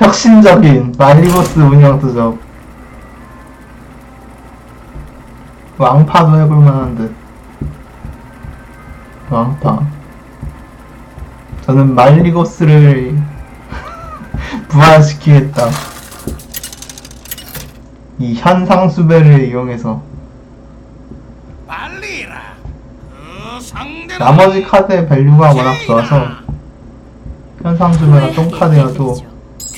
혁신적인 말리고스 운영 투적. 왕파도 해볼 만한 듯. 왕파. 저는 말리고스를 부활시키겠다. 이 현상수배를 이용해서. 그 나머지 카드의 밸류가 워낙 좋아서 현상수배가 똥카드여도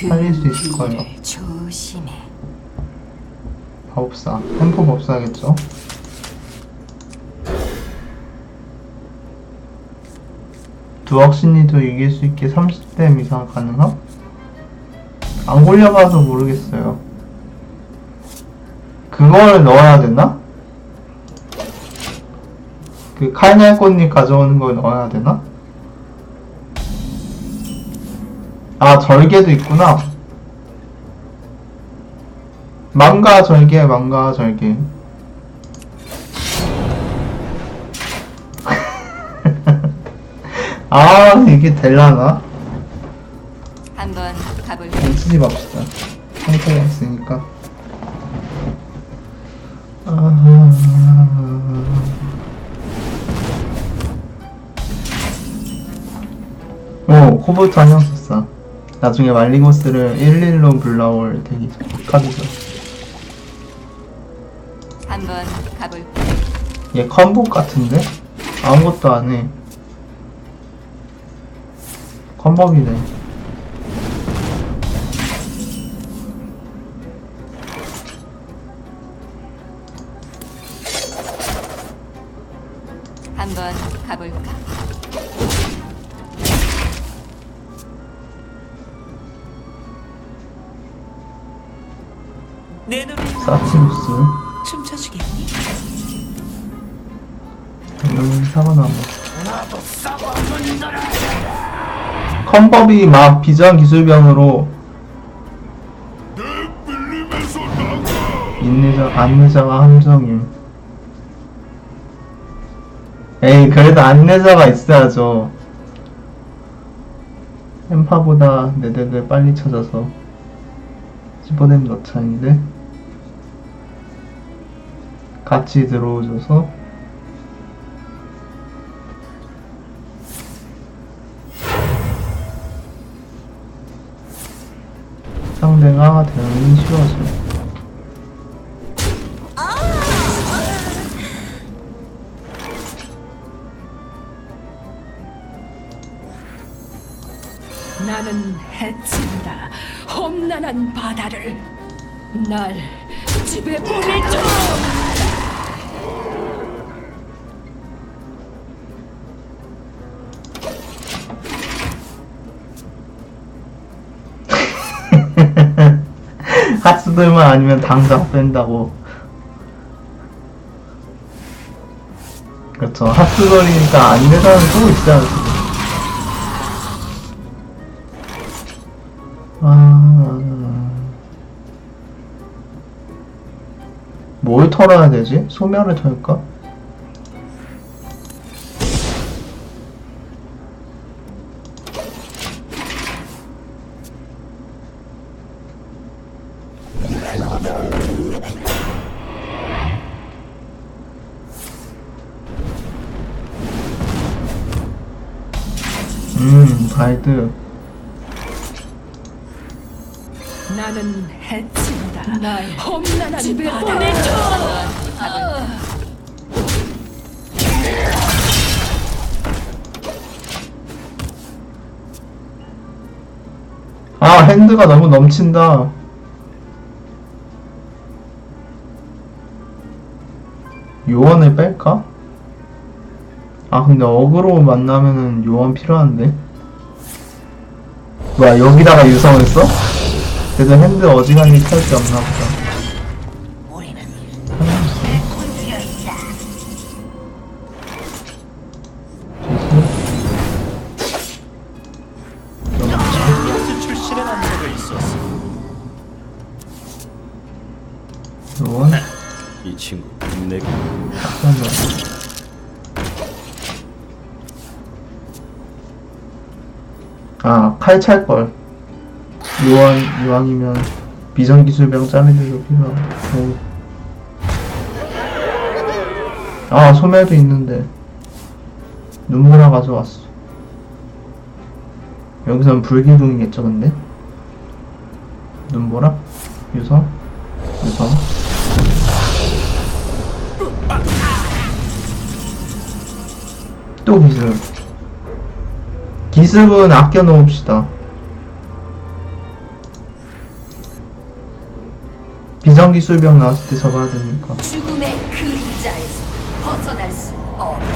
살릴 수 있을 거예요. 조심해. 법사, 템포 법사겠죠? 두억 신리도 이길 수 있게 30댐 이상 가능함? 안 골려봐서 모르겠어요. 그걸 넣어야 되나? 그 칼날꽃잎 가져오는 걸 넣어야 되나? 아 절개도 있구나. 망가 절개, 망가 절개. 아, 이게 될라나? 한번 가볼까? 쓰지 맙시다. 상태가 있으니까. 아... 오, 코볼트 한형 썼어. 나중에 말리고스를 11로 불러올 대기죠. 카드죠. 한번 가볼까? 얘 컴보 같은데? 아무것도 안 해. 컴법이네. 내 노래 사티루스. 춤춰주겠니? 여기 사과나무. 컴법이 막 비전 기술병으로 인내자, 안내자가 함정임. 에이, 그래도 안내자가 있어야죠. 햄파보다 내 덱을 빨리 찾아서 집어냄 넣자인데 같이 들어오셔서 상대가 대응이 쉬워져. 나는 해친다 험난한 바다를 날 집에 보내줘 하스들만 아니면 당장 뺀다고. 그렇죠. 하스걸이니까 안 되다는 또 있어야지. 아. 뭘 털어야 되지? 소멸을 털까? 음, 발드. 나는 해친다 날 험난한 집에 보내줘 아, 핸드가 너무 넘친다. 요원을 뺄까? 아, 근데 어그로 만나면은 요원 필요한데? 뭐야, 여기다가 유성을 써? 그래도 핸드 어지간히 켤게 없나 보다. 이 친구 내가 아, 칼 찰걸. 요한 이왕이면 비전기술병 짜리들도 필요하고 아 소멸도 있는데. 눈보라 가져왔어. 여기선 불기둥이겠죠 근데? 눈보라? 유성? 유성? 또 기습 기습은 아껴 놓읍시다. 비정기술병 나왔을 때 잡아야 되니까. 죽음의 그림자에서 벗어날 수 없다.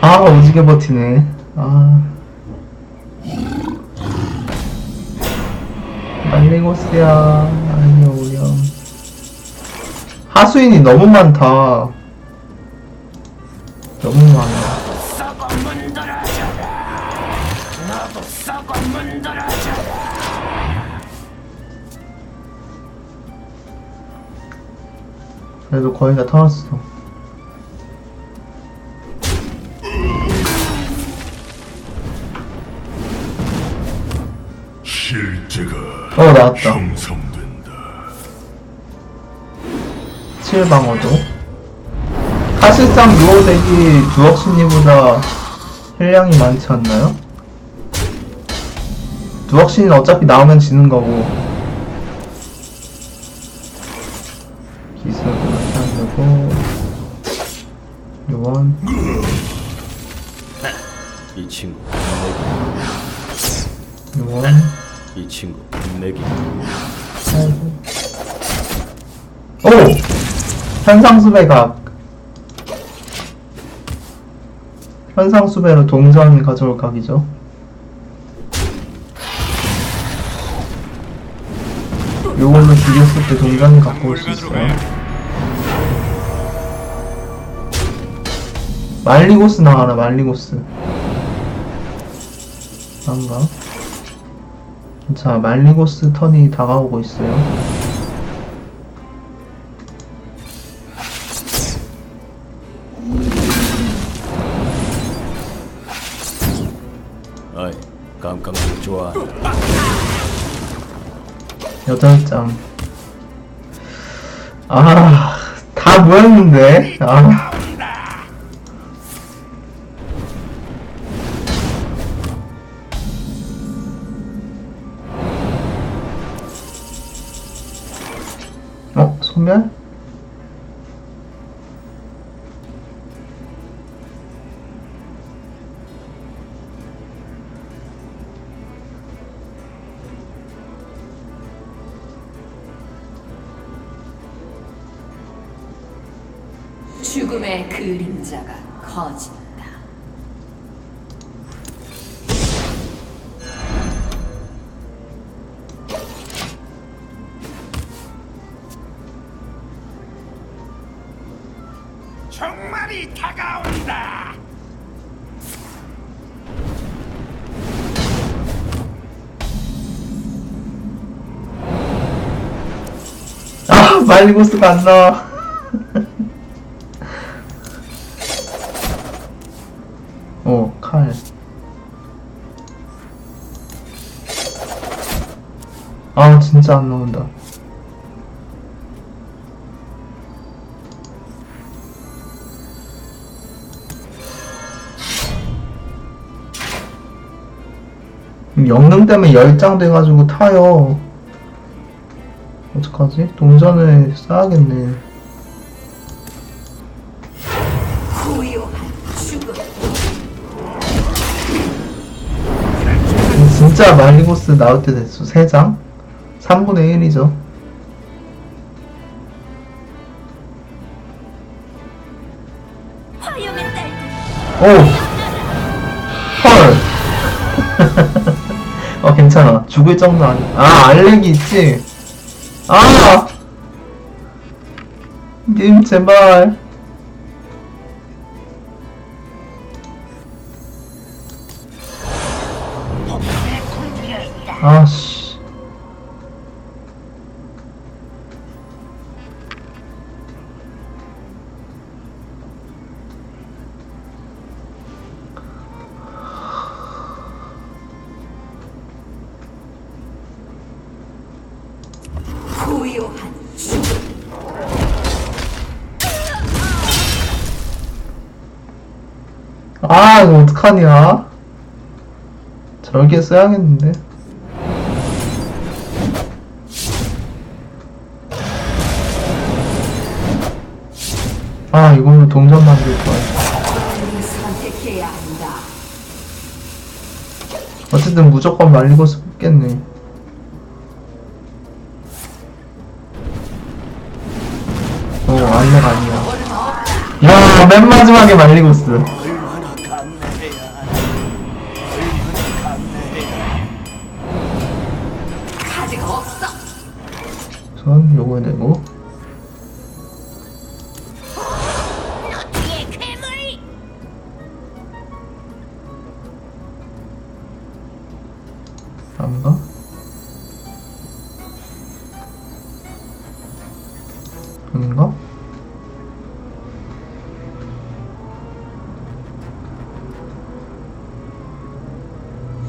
아 오지게 버티네. 아 아니요. 오렴 하수인이 너무 많다. 너무 많아. 그래도 거의 다 털었어 어 나왔다. 형성된다. 7방어도? 사실상 유호덱이 두억신이보다 힐량이 많지 않나요? 두억신은 어차피 나오면 지는 거고. 기습을 하려고. 요원 이 친구. 요원 이 친구 내기. 오! 현상수배각 현상수배로 동전 가져올 각이죠. 요걸로 죽였을 때 동전이 갖고 올 수 있어요. 말리고스 나와라 말리고스. 안가 자 말리고스 턴이 다가오고 있어요 아이 깜깜한 좋아한다. 여덟 장. 아, 다 모였는데. 아. 죽음의 그림자가 커진다. 정말이 다가온다. 아, 말리고스가 안 나와. 아, 진짜 안 나온다. 영능 때문에 열장 돼가지고 타요. 어떡하지? 동전을 쌓아야겠네. 죽음. 진짜 말리고스 나올 때 됐어. 3장? 3분의 1이죠. 화염의 딸들. 오! 헐! 어, 괜찮아. 죽을 정도 아니 아, 알렉이 있지? 아! 님, 제발. 아씨. 아 이거 어떡하냐? 저렇게 써야겠는데? 아 이걸로 동전 만들 거야. 어쨌든 무조건 말리고 싶겠네. 어 알렉 아니야. 야 맨 마지막에 말리고스 전 요거 내고? 아닌가?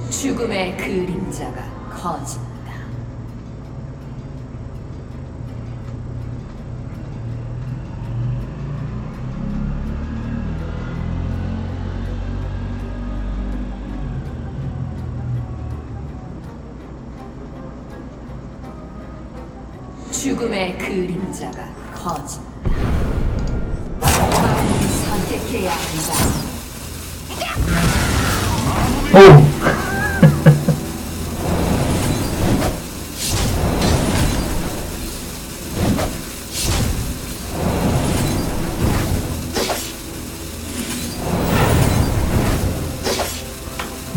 죽음의 그림자가 커진다. 죽음의 그림자가 커진다. 너는 선택해야 한다. 오!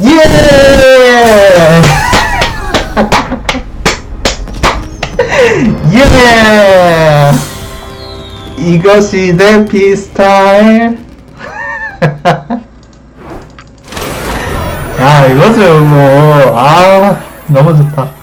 예! 이것이 내 피스타일. 야, 이거죠, 뭐. 아, 너무 좋다.